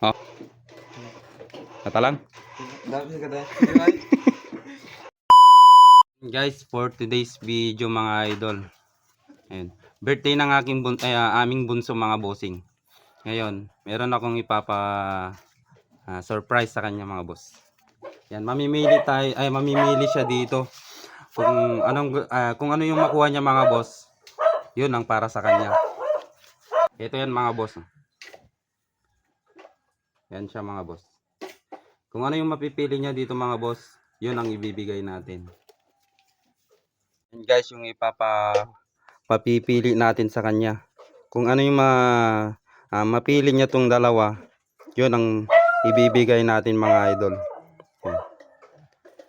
Oh. Kata lang. Dami ka tayo. Guys, for today's video mga idol. Ayun. Birthday ng aking bun ay, ah, aming bunso mga bossing. Ngayon, meron akong ipapa ah, surprise sa kanya mga boss. Yan, mamimili tayo ay mamimili siya dito. Kung anong ah, kung ano yung makuha niya mga boss, 'yun ang para sa kanya. Ito yan mga boss. Yan siya mga boss. Kung ano yung mapipili niya dito mga boss, 'yun ang ibibigay natin. Yan guys, yung ipapa papipili natin sa kanya. Kung ano yung ma, ah, mapili niya tong dalawa, yun ang ibibigay natin mga idol. Yan.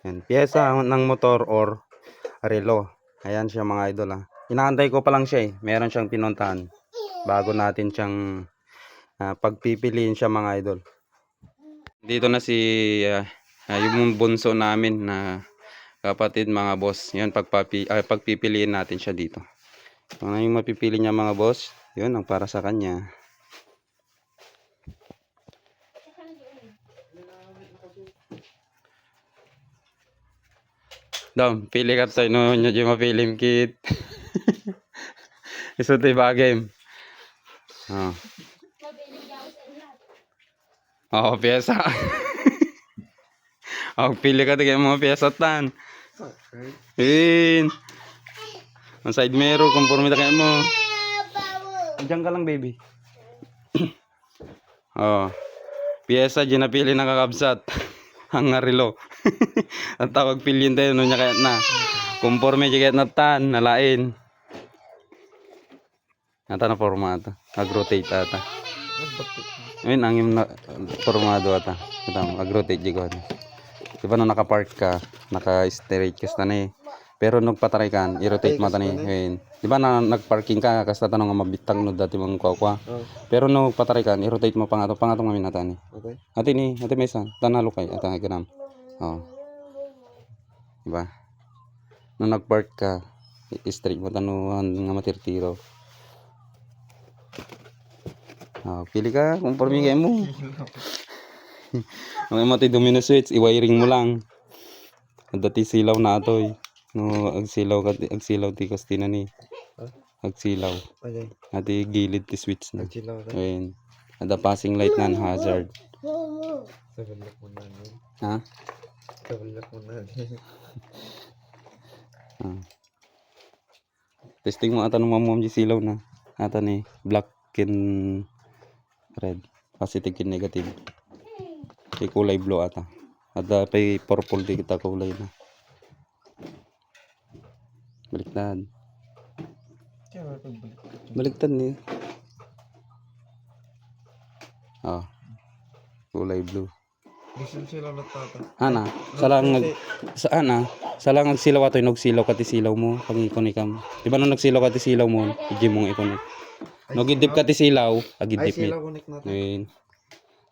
Yan. Pyesa ng motor or relo. Ayan siya mga idol ha. Inaantay ko pa lang siya eh. Meron siyang pinuntahan. Bago natin siyang ah, pagpipiliin siya mga idol. Dito na si ah, ah, yung bunso namin na kapatid mga boss. Yan pagpapi, ah, pagpipiliin natin siya dito. Ano yung mapipili niya mga boss, yun ang para sa kanya. Dam, pili ka sa ino nyo yung mapilim kit. Isuti bagay. Oh. Oo, pyesa. Oh, pili ka tigay mga pyesa tan. In. Ang side mirror, conforme kayo mo. Diyan ka lang, baby. oh. Pyesa, ginapili na kakabsat. Ang ngarilo. Ang tawag pilyin tayo, no niya kaya na. Conforme kaya na tan, nalain. Ata na formata. Nag-rotate ata. Ayun, ang yung na, formado ata. Kita mo, ag-rotate jigo. Di ba nung naka-park ka, naka-straight ka sa tanay. Pero nung patry ka, i-rotate mo tanay. Ayun. Di ba na nag-parking ka, kasi tanong nga mabitang no dati mong kwa Oh, Pero nung patry ka, i-rotate mo pangato, pangato ngamin na tani. okay. Ate ni, ate mesa, tanalo kay, ate ganam. Oo. Diba? Nung nag-park ka, i- straight mo tanuhan nga matirtiro. Ah, pili ka, conforme kayo mo. Ang ti domino switch, i-wiring mo lang. Dati silaw na ato eh. No, ag silaw ka, ag silaw ti kastina ni. Ag silaw. Ati gilid ti switch na. Ayun. Ada passing light non hazard. Ha? Ah. Testing mo ata ng mamam di silaw na. Ata ni black and red. Positive and negative. Di kulay blue ata. Ada pa purple di kita kulay na. Baliktad. Baliktad ni. Ah. Kulay blue. Sila. Ana, salang nag sa ana, salang nagsilaw ato nog silaw kati silaw mo pag ikon ikam. Di ba nung nagsilaw kati silaw mo, igi mo ikon. No gidip kati silaw, Ay, agidip mit. sila unik natin. Ayun.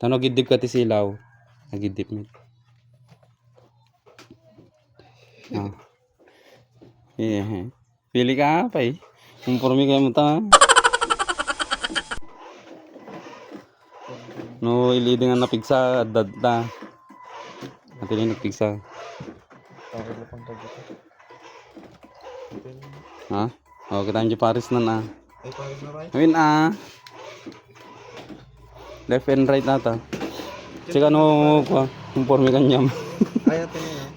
Tano gidip kati silaw, agidip mit. Ah. Yeah. Pili ka pa eh. Kumpormi kayo mo ta. No, ilidi nga napigsa, dadda. Ate na nagpigsa. Na. Ha? O, kita yung Paris na na. Na. Ayun ah. Left and right nata. Sika no, kwa, kumpormi kanyam. Ay, ate na yan.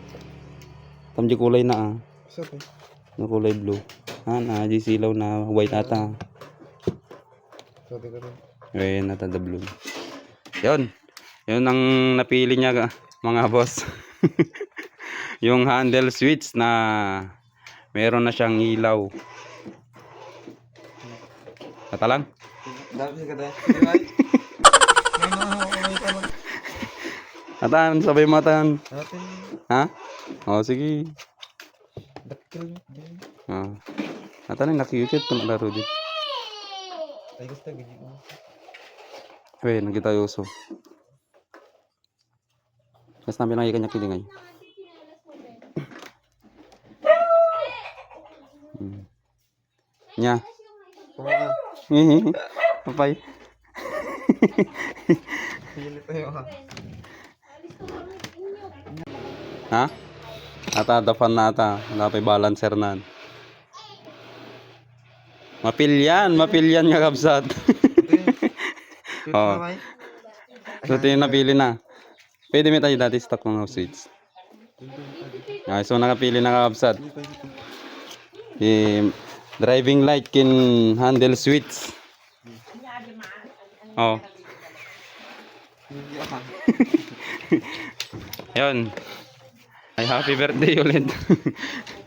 Tamji kulay na ah. Isa to. No kulay blue. Ah, na, di silaw na white ata. Sabi ko rin. Ayun, nata the blue. Yun. Yun ang napili niya mga boss. yung handle switch na meron na siyang ilaw. Kata lang. Dami ka tayo. Right? May nakakaway ka lang. Atan, sabay mo atan. Ha? O, sige. dakil. Ah. Atan, nakikit ko na laro din. Ay, gusto ganyan mo. Weh, nagkita yuso. Mas namin lang ikan niya kilingay. Hmm. Nya. Kuha ka. Papay. Pilit tayo ha. Ata, dapan na ata. Wala pa balancer na. Mapilyan, mapilyan nga kabsat. Kay. so, ito yung napili na. Pwede may tayo dati stock mga sweets. Okay, so nakapili na kabsat. Eh, driving light kin handle switch. Oh. Ay, happy birthday ulit.